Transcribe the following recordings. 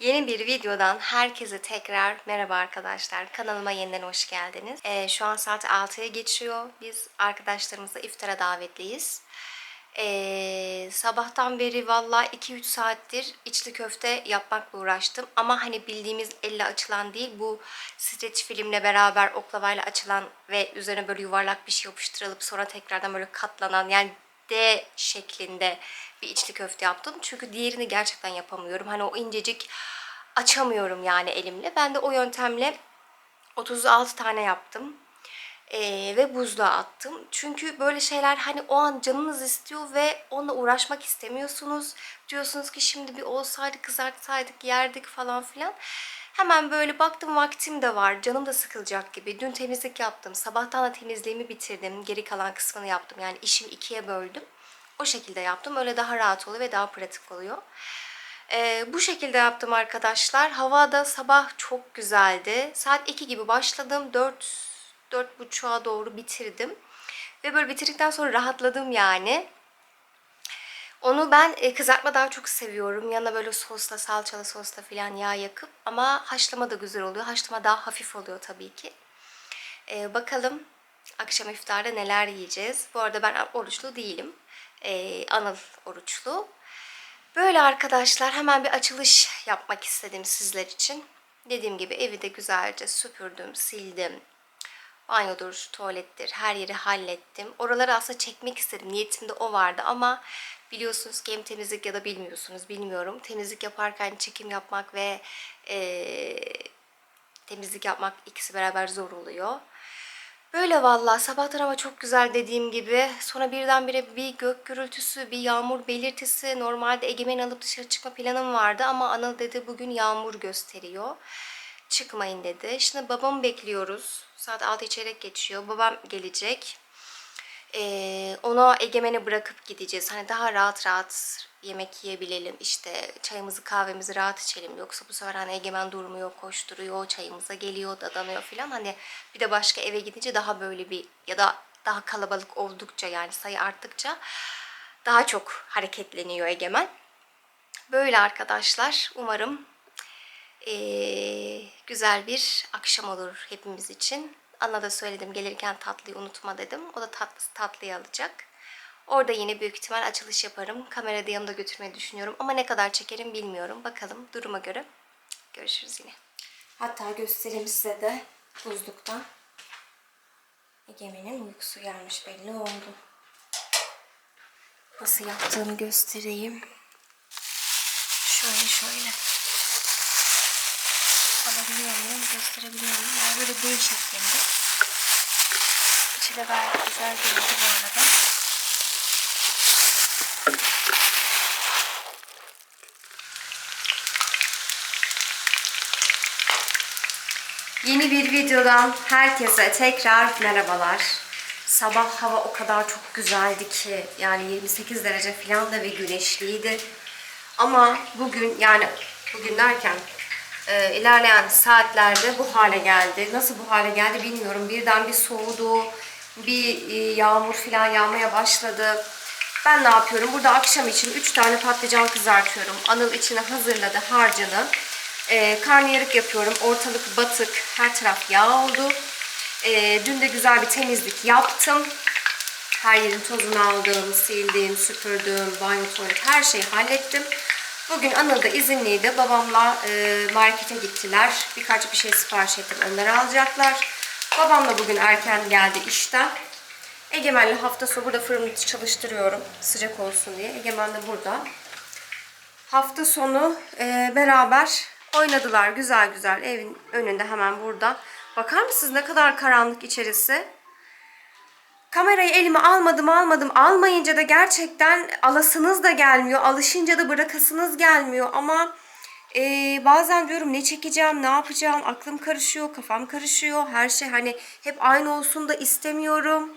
Yeni bir videodan herkese tekrar merhaba arkadaşlar. Kanalıma yeniden hoş geldiniz. Ee, şu an saat 6'ya geçiyor. Biz arkadaşlarımızla iftara davetliyiz. Ee, sabahtan beri valla 2-3 saattir içli köfte yapmakla uğraştım. Ama hani bildiğimiz elle açılan değil bu streç filmle beraber oklavayla açılan ve üzerine böyle yuvarlak bir şey yapıştırılıp sonra tekrardan böyle katlanan yani D şeklinde bir içli köfte yaptım. Çünkü diğerini gerçekten yapamıyorum. Hani o incecik açamıyorum yani elimle. Ben de o yöntemle 36 tane yaptım. Ee, ve buzluğa attım. Çünkü böyle şeyler hani o an canınız istiyor ve onunla uğraşmak istemiyorsunuz. Diyorsunuz ki şimdi bir olsaydı kızartsaydık yerdik falan filan. Hemen böyle baktım vaktim de var. Canım da sıkılacak gibi. Dün temizlik yaptım. Sabahtan da temizliğimi bitirdim. Geri kalan kısmını yaptım. Yani işimi ikiye böldüm. O şekilde yaptım. Öyle daha rahat oluyor ve daha pratik oluyor. Ee, bu şekilde yaptım arkadaşlar. Hava da sabah çok güzeldi. Saat 2 gibi başladım. 4 4.30'a doğru bitirdim. Ve böyle bitirdikten sonra rahatladım yani. Onu ben e, kızartma daha çok seviyorum. Yanına böyle sosla, salçalı sosla falan yağ yakıp. Ama haşlama da güzel oluyor. Haşlama daha hafif oluyor tabii ki. Ee, bakalım akşam iftarda neler yiyeceğiz. Bu arada ben oruçlu değilim. Ee, Anıl oruçlu. Böyle arkadaşlar hemen bir açılış yapmak istedim sizler için. Dediğim gibi evi de güzelce süpürdüm, sildim. Banyodur, tuvalettir, her yeri hallettim. Oraları aslında çekmek istedim. Niyetimde o vardı ama biliyorsunuz ki hem temizlik ya da bilmiyorsunuz bilmiyorum. Temizlik yaparken çekim yapmak ve eee, temizlik yapmak ikisi beraber zor oluyor. Böyle vallahi sabahtan hava çok güzel dediğim gibi. Sonra birdenbire bir gök gürültüsü, bir yağmur belirtisi. Normalde Egemen alıp dışarı çıkma planım vardı ama Anıl dedi bugün yağmur gösteriyor. Çıkmayın dedi. Şimdi babamı bekliyoruz. Saat 6 çeyrek geçiyor. Babam gelecek. Ee, ona Egemen'i bırakıp gideceğiz. Hani daha rahat rahat yemek yiyebilelim. İşte çayımızı kahvemizi rahat içelim. Yoksa bu sefer hani Egemen durmuyor, koşturuyor, çayımıza geliyor, dadanıyor falan. Hani bir de başka eve gidince daha böyle bir ya da daha kalabalık oldukça yani sayı arttıkça daha çok hareketleniyor Egemen. Böyle arkadaşlar. Umarım ee, güzel bir akşam olur hepimiz için. Ana da söyledim gelirken tatlıyı unutma dedim. O da tatlı, tatlıyı alacak. Orada yine büyük ihtimal açılış yaparım. Kamerada yanımda götürmeyi düşünüyorum. Ama ne kadar çekerim bilmiyorum. Bakalım duruma göre. Görüşürüz yine. Hatta göstereyim size de buzluktan. Egemen'in uykusu gelmiş belli oldu. Nasıl yaptığımı göstereyim. Şöyle şöyle. Alabiliyor muyum? Gösterebiliyor muyum? Yani böyle değil şeklinde. İçi de gayet güzel görüntü bu arada. Yeni bir videodan herkese tekrar merhabalar. Sabah hava o kadar çok güzeldi ki yani 28 derece falan da ve güneşliydi. Ama bugün yani bugün derken e, ilerleyen saatlerde bu hale geldi. Nasıl bu hale geldi bilmiyorum. Birden bir soğudu, bir e, yağmur falan yağmaya başladı. Ben ne yapıyorum? Burada akşam için 3 tane patlıcan kızartıyorum. Anıl içine hazırladı harcını. E, karnıyarık yapıyorum. Ortalık batık, her taraf yağ oldu. E, dün de güzel bir temizlik yaptım. Her yerin tozunu aldım, sildim, süpürdüm, banyo, tuvalet her şeyi hallettim. Bugün Anıl da izinliydi. Babamla e, markete gittiler. Birkaç bir şey sipariş ettim. Onları alacaklar. Babam da bugün erken geldi işten. Egemen'le hafta sonu burada fırını çalıştırıyorum. Sıcak olsun diye. Egemen de burada. Hafta sonu e, beraber oynadılar. Güzel güzel. Evin önünde hemen burada. Bakar mısınız ne kadar karanlık içerisi? Kamerayı elime almadım almadım. Almayınca da gerçekten alasınız da gelmiyor. Alışınca da bırakasınız gelmiyor. Ama e, bazen diyorum ne çekeceğim, ne yapacağım. Aklım karışıyor, kafam karışıyor. Her şey hani hep aynı olsun da istemiyorum.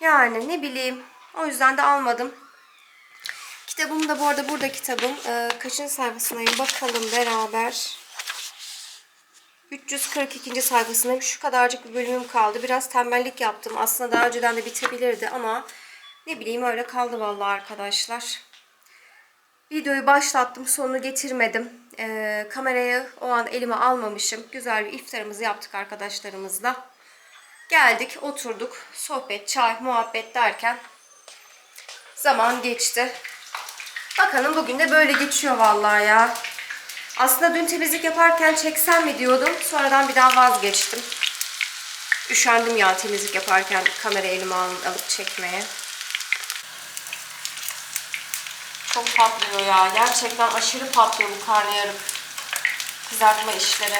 Yani ne bileyim. O yüzden de almadım. Kitabım da bu arada burada kitabım. E, kaçıncı sayfasındayım bakalım beraber. 342. sayfasındayım. Şu kadarcık bir bölümüm kaldı. Biraz tembellik yaptım. Aslında daha önceden de bitebilirdi ama ne bileyim öyle kaldı vallahi arkadaşlar. Videoyu başlattım, sonunu getirmedim. Ee, kamerayı o an elime almamışım. Güzel bir iftarımızı yaptık arkadaşlarımızla. Geldik, oturduk. Sohbet, çay, muhabbet derken zaman geçti. Bakalım bugün de böyle geçiyor vallahi ya. Aslında dün temizlik yaparken çeksem mi diyordum. Sonradan bir daha vazgeçtim. Üşendim ya temizlik yaparken kamera elime al- alıp çekmeye. Çok patlıyor ya. Gerçekten aşırı patlıyor bu karnıyarık kızartma işleri.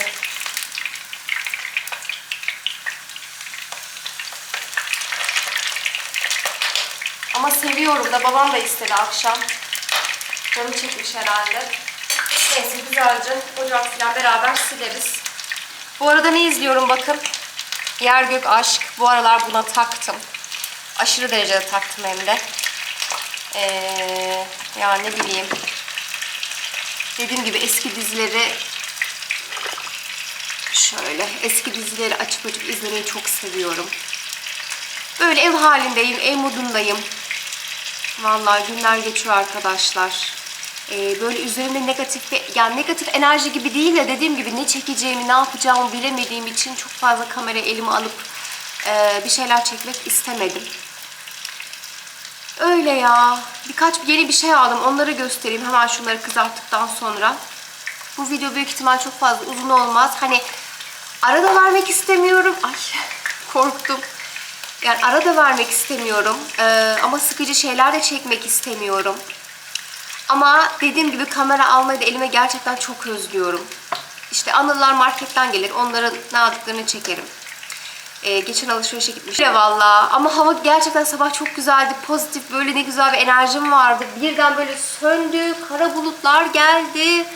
Ama seviyorum da babam da istedi akşam. Canım çekmiş herhalde. Neyse güzelce ocak falan beraber sileriz. Bu arada ne izliyorum bakın. Yer Gök Aşk. Bu aralar buna taktım. Aşırı derecede taktım hem de. Ee, ya ne bileyim. Dediğim gibi eski dizileri şöyle eski dizileri açıp açıp izlemeyi çok seviyorum. Böyle ev halindeyim, ev modundayım. Vallahi günler geçiyor arkadaşlar. Ee, böyle üzerimde negatif bir, yani negatif enerji gibi değil de dediğim gibi ne çekeceğimi, ne yapacağımı bilemediğim için çok fazla kamera elime alıp e, bir şeyler çekmek istemedim. Öyle ya. Birkaç yeni bir şey aldım. Onları göstereyim hemen şunları kızarttıktan sonra. Bu video büyük ihtimal çok fazla uzun olmaz. Hani arada vermek istemiyorum. Ay korktum. Yani arada vermek istemiyorum. Ee, ama sıkıcı şeyler de çekmek istemiyorum. Ama dediğim gibi kamera almayı da elime gerçekten çok özlüyorum. İşte anılar marketten gelir. Onların ne aldıklarını çekerim. Ee, geçen alışverişe gitmiş. Ya valla. Ama hava gerçekten sabah çok güzeldi. Pozitif böyle ne güzel bir enerjim vardı. Birden böyle söndü. Kara bulutlar geldi.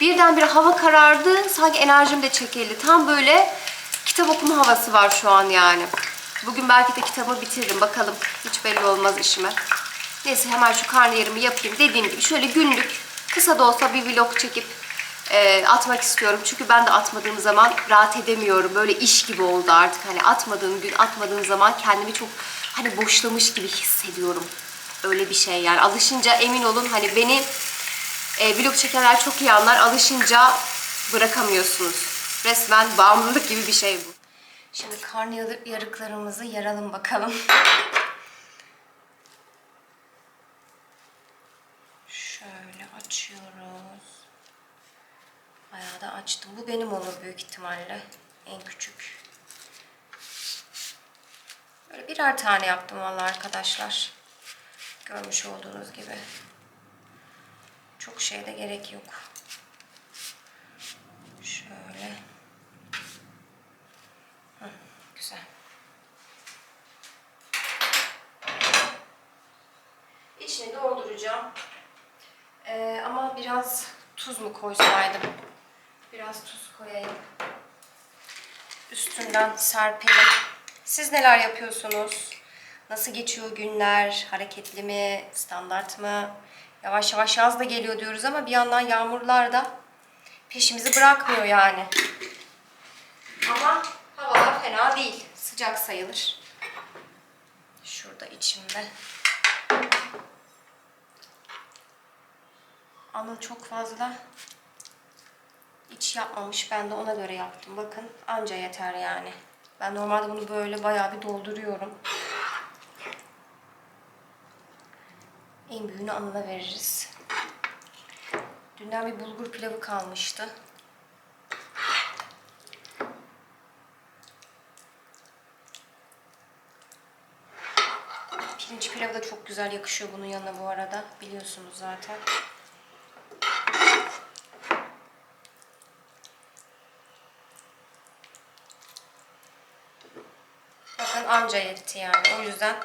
Birden bir hava karardı. Sanki enerjim de çekildi. Tam böyle kitap okuma havası var şu an yani. Bugün belki de kitabı bitiririm. Bakalım. Hiç belli olmaz işime. Neyse hemen şu karnıyarımı yapayım. Dediğim gibi şöyle günlük kısa da olsa bir vlog çekip e, atmak istiyorum. Çünkü ben de atmadığım zaman rahat edemiyorum. Böyle iş gibi oldu artık. Hani atmadığım gün, atmadığım zaman kendimi çok hani boşlamış gibi hissediyorum. Öyle bir şey yani. Alışınca emin olun hani beni e, vlog çekenler çok iyi anlar. Alışınca bırakamıyorsunuz. Resmen bağımlılık gibi bir şey bu. Şimdi karnıyarıklarımızı yaralım bakalım. Şöyle açıyoruz. Bayağı da açtım. Bu benim olur büyük ihtimalle. En küçük. Böyle birer tane yaptım vallahi arkadaşlar. Görmüş olduğunuz gibi. Çok şeye de gerek yok. Şöyle. Hı, güzel. İçini dolduracağım. Ee, ama biraz tuz mu koysaydım? Biraz tuz koyayım. Üstünden serpelim. Siz neler yapıyorsunuz? Nasıl geçiyor günler? Hareketli mi? Standart mı? Yavaş yavaş yaz da geliyor diyoruz ama bir yandan yağmurlar da peşimizi bırakmıyor yani. Ama havalar fena değil. Sıcak sayılır. Şurada içimde. Anıl çok fazla yapmamış. Ben de ona göre yaptım. Bakın anca yeter yani. Ben normalde bunu böyle bayağı bir dolduruyorum. En büyüğünü Anıl'a veririz. Dünden bir bulgur pilavı kalmıştı. Pirinç pilavı da çok güzel yakışıyor bunun yanına bu arada. Biliyorsunuz zaten. Bakın anca yetti yani. O yüzden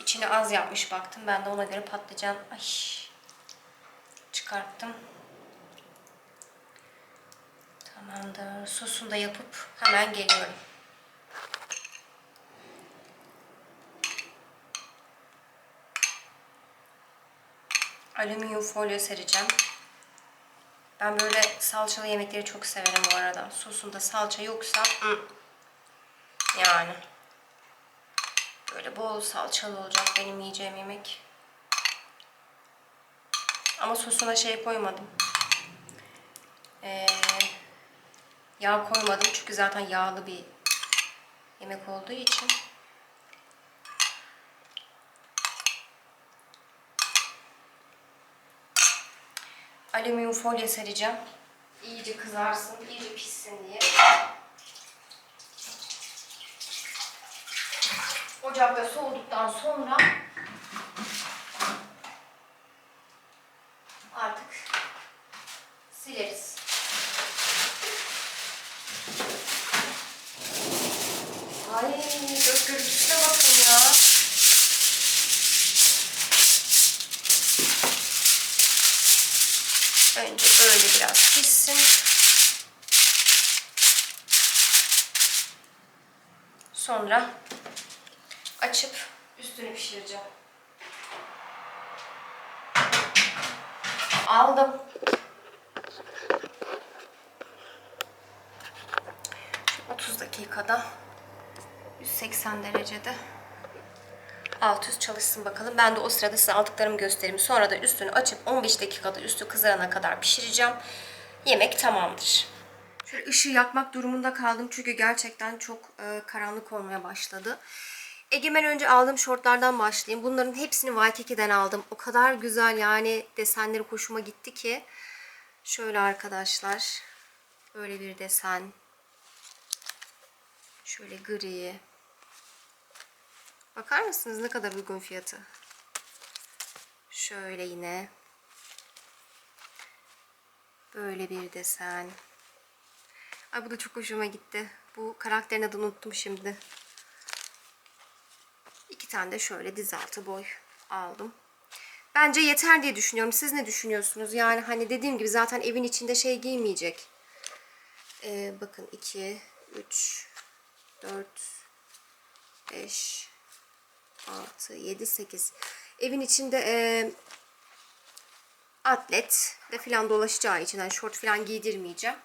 içini az yapmış baktım. Ben de ona göre patlıcan ay, çıkarttım. Tamamdır. Sosunu da yapıp hemen geliyorum. Alüminyum folyo sereceğim. Ben böyle salçalı yemekleri çok severim bu arada. Sosunda salça yoksa ı. Yani böyle bol salçalı olacak benim yiyeceğim yemek. Ama sosuna şey koymadım. Ee, yağ koymadım çünkü zaten yağlı bir yemek olduğu için. Alüminyum folyo sereceğim. İyice kızarsın, iyice pişsin diye. Ocakta soğuduktan sonra artık sileriz. Ay göz görüntüsüne bakın ya. Önce böyle biraz pişsin. Sonra açıp üstünü pişireceğim. Aldım. Şu 30 dakikada 180 derecede alt üst çalışsın bakalım. Ben de o sırada size aldıklarımı göstereyim. Sonra da üstünü açıp 15 dakikada üstü kızarana kadar pişireceğim. Yemek tamamdır. Şöyle ışığı yakmak durumunda kaldım çünkü gerçekten çok e, karanlık olmaya başladı. Egemen önce aldığım şortlardan başlayayım. Bunların hepsini Waikiki'den aldım. O kadar güzel yani desenleri hoşuma gitti ki. Şöyle arkadaşlar. Böyle bir desen. Şöyle gri. Bakar mısınız ne kadar uygun fiyatı? Şöyle yine. Böyle bir desen. Ay bu da çok hoşuma gitti. Bu karakterin adını unuttum şimdi. İki tane de şöyle diz altı boy aldım. Bence yeter diye düşünüyorum. Siz ne düşünüyorsunuz? Yani hani dediğim gibi zaten evin içinde şey giymeyecek. Ee, bakın 2, 3, 4, 5, 6, 7, 8. Evin içinde e, atlet de filan dolaşacağı için yani şort filan giydirmeyeceğim.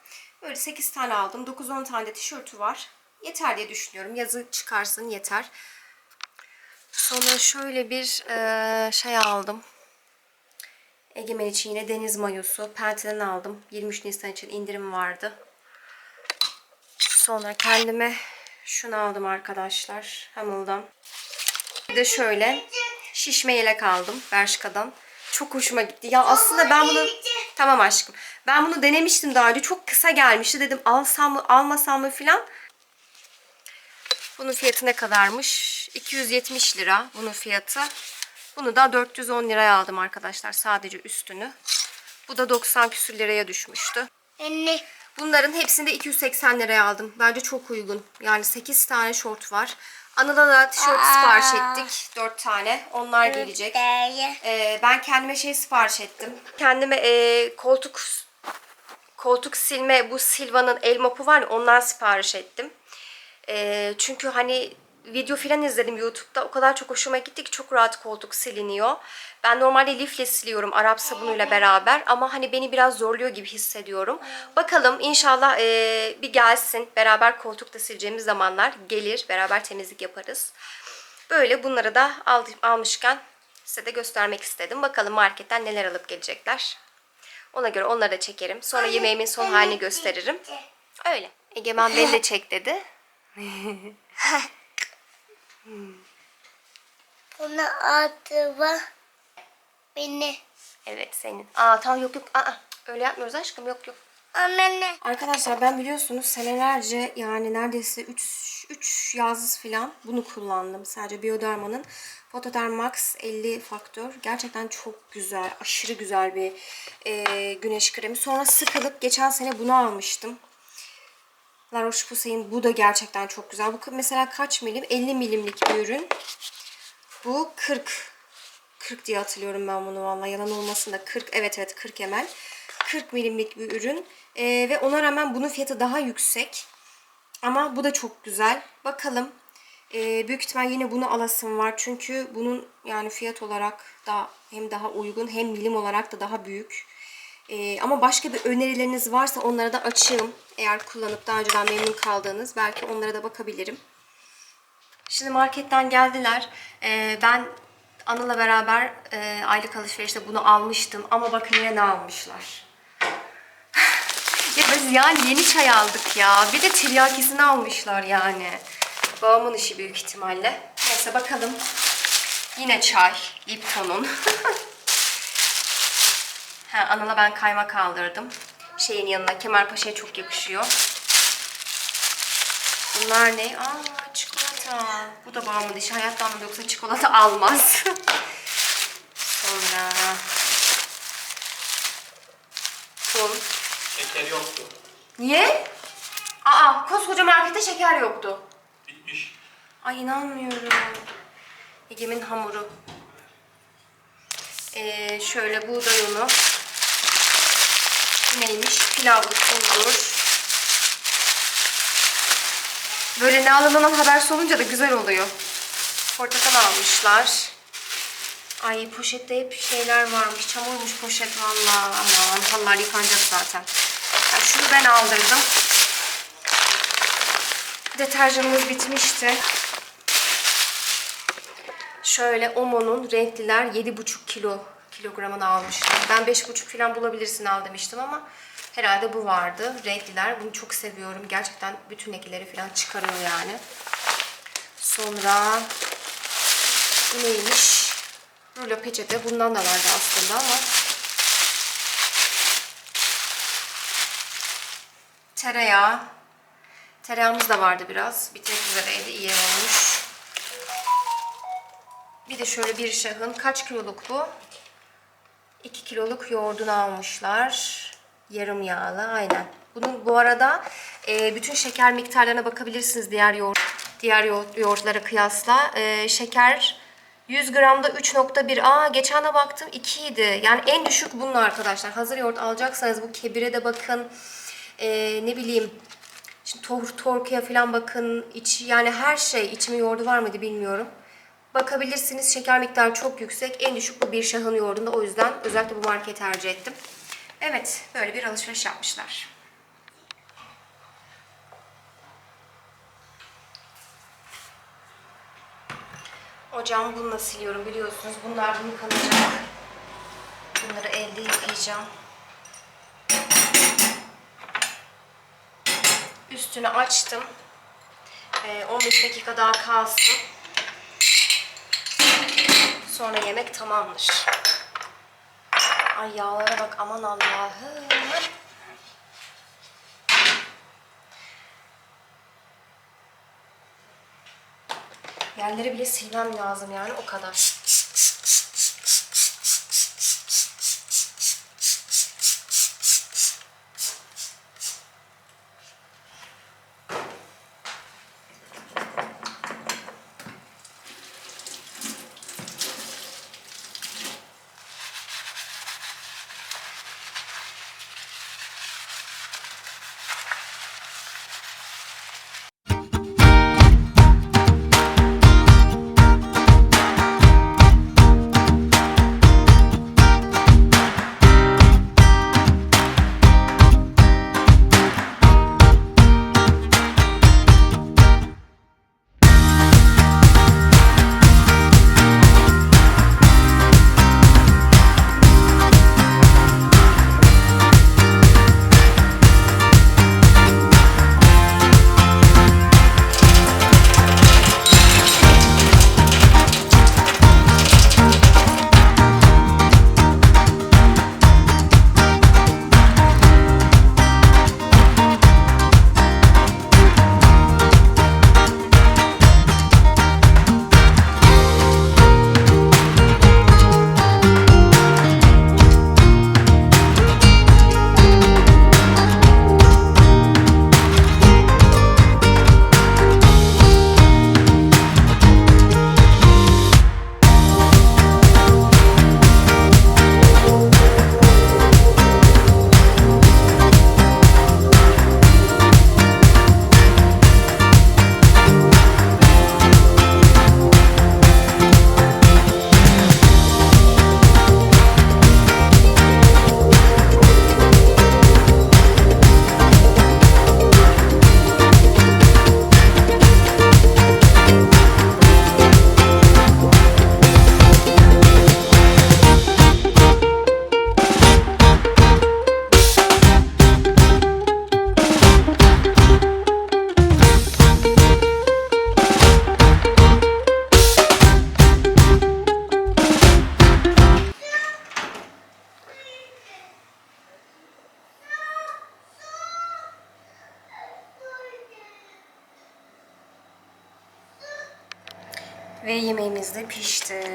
Böyle 8 tane aldım. 9-10 tane de tişörtü var. Yeter diye düşünüyorum. Yazı çıkarsın yeter. Sonra şöyle bir e, şey aldım. Egemen için yine deniz mayosu. Pente'den aldım. 23 Nisan için indirim vardı. Sonra kendime şunu aldım arkadaşlar. Hamil'dan. Bir de şöyle şişme yelek aldım Bershka'dan. Çok hoşuma gitti. Ya aslında ben bunu tamam aşkım. Ben bunu denemiştim daha önce. Çok kısa gelmişti. Dedim alsam mı almasam mı filan. Bunun fiyatı ne kadarmış? 270 lira bunun fiyatı. Bunu da 410 liraya aldım arkadaşlar. Sadece üstünü. Bu da 90 küsür liraya düşmüştü. Anne. Bunların hepsini de 280 liraya aldım. Bence çok uygun. Yani 8 tane şort var. Anıl'a da tişört Aa. sipariş ettik. 4 tane. Onlar gelecek. Ee, ben kendime şey sipariş ettim. Kendime e, koltuk koltuk silme bu Silva'nın el mopu var ya ondan sipariş ettim. E, çünkü hani video filan izledim YouTube'da. O kadar çok hoşuma gitti ki çok rahat koltuk siliniyor. Ben normalde lifle siliyorum Arap sabunuyla beraber ama hani beni biraz zorluyor gibi hissediyorum. Bakalım inşallah e, bir gelsin. Beraber koltukta sileceğimiz zamanlar gelir. Beraber temizlik yaparız. Böyle bunları da aldım, almışken size de göstermek istedim. Bakalım marketten neler alıp gelecekler. Ona göre onları da çekerim. Sonra yemeğimin son halini gösteririm. Öyle. Egemen beni de çek dedi. Bunu adı var. Beni. Evet senin. Aa tamam yok yok. Aa, öyle yapmıyoruz aşkım yok yok. Anne. Arkadaşlar ben biliyorsunuz senelerce yani neredeyse 3 3 yaz falan bunu kullandım. Sadece Bioderma'nın Photoderm Max 50 faktör. Gerçekten çok güzel, aşırı güzel bir e, güneş kremi. Sonra sıkılıp geçen sene bunu almıştım. La Roche-Posay'ın bu da gerçekten çok güzel. Bu mesela kaç milim? 50 milimlik bir ürün. Bu 40 40 diye hatırlıyorum ben bunu vallahi. Yalan olmasın da 40 evet evet 40 ml 40 milimlik bir ürün. Ee, ve ona rağmen bunun fiyatı daha yüksek. Ama bu da çok güzel. Bakalım. Ee, büyük ihtimal yine bunu alasım var. Çünkü bunun yani fiyat olarak da hem daha uygun hem milim olarak da daha büyük Ee, ama başka bir önerileriniz varsa onlara da açığım eğer kullanıp daha önceden memnun kaldığınız belki onlara da bakabilirim Şimdi marketten geldiler. Ee, ben Anıl'la beraber e, aylık alışverişte bunu almıştım ama bakın yine ne almışlar. ya biz yani yeni çay aldık ya. Bir de tiryakisini almışlar yani. Babamın işi büyük ihtimalle. Neyse bakalım. Yine çay. Lipton'un. ha, Anıl'a ben kaymak aldırdım. Şeyin yanına Kemalpaşa'ya çok yakışıyor. Bunlar ne? Aa çikolata. Bu da babamın işi. Hayatta almadı yoksa çikolata almaz. Sonra un. Şeker yoktu. Niye? Aa koskoca markette şeker yoktu. Bitmiş. Ay inanmıyorum. Egemin hamuru. Ee, şöyle buğday unu. Neymiş? Pilavlık bulgur. Böyle ne alınılan haber olunca da güzel oluyor. Portakal almışlar. Ay poşette hep şeyler varmış. Çamurmuş poşet vallahi. Aman halılar yıkanacak zaten. Ya şunu ben aldırdım. Deterjanımız bitmişti. Şöyle Omo'nun renkliler 7,5 kilo kilogramını almıştım. Ben 5,5 falan bulabilirsin al demiştim ama herhalde bu vardı. Renkliler. Bunu çok seviyorum. Gerçekten bütün renkleri falan çıkarıyor yani. Sonra bu neymiş? Rulo peçete. Bundan da vardı aslında ama tereyağı. Tereyağımız da vardı biraz. Bitmek üzereydi. iyi olmuş. Bir de şöyle bir şahın kaç kiloluk bu? 2 kiloluk yoğurdunu almışlar. Yarım yağlı aynen. Bunun bu arada e, bütün şeker miktarlarına bakabilirsiniz diğer yoğurt diğer yoğurt, yoğurtlara kıyasla. E, şeker 100 gramda 3.1. Aa geçen de baktım 2 idi. Yani en düşük bunun arkadaşlar. Hazır yoğurt alacaksanız bu kebire de bakın. E, ne bileyim Şimdi tor torkuya falan bakın. İç, yani her şey. içimi yoğurdu var mıydı bilmiyorum. Bakabilirsiniz. Şeker miktarı çok yüksek. En düşük bu bir şahın yoğurdunda. O yüzden özellikle bu markayı tercih ettim. Evet. Böyle bir alışveriş yapmışlar. Ocağımı bununla siliyorum biliyorsunuz. Bunlar bunu yıkanacak. Bunları elde yıkayacağım. Üstünü açtım. Ee, 15 dakika daha kalsın. Sonra yemek tamamdır. Ay yağlara bak aman Allah'ım. Yerleri bile silmem lazım yani o kadar.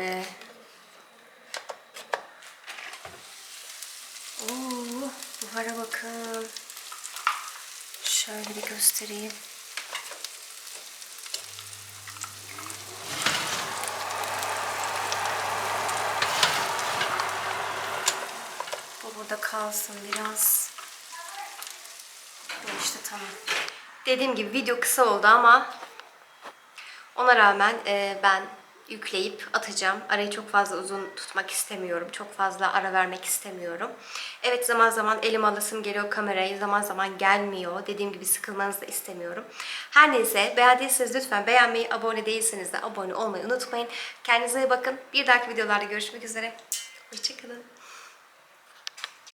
Pişti. Oo, buhara bakın. Şöyle bir göstereyim. Bu burada kalsın biraz. Bu işte tamam. Dediğim gibi video kısa oldu ama ona rağmen e, ben yükleyip atacağım. Arayı çok fazla uzun tutmak istemiyorum. Çok fazla ara vermek istemiyorum. Evet zaman zaman elim alasım geliyor kamerayı. Zaman zaman gelmiyor. Dediğim gibi sıkılmanızı da istemiyorum. Her neyse beğendiyseniz lütfen beğenmeyi, abone değilseniz de abone olmayı unutmayın. Kendinize iyi bakın. Bir dahaki videolarda görüşmek üzere. Hoşçakalın.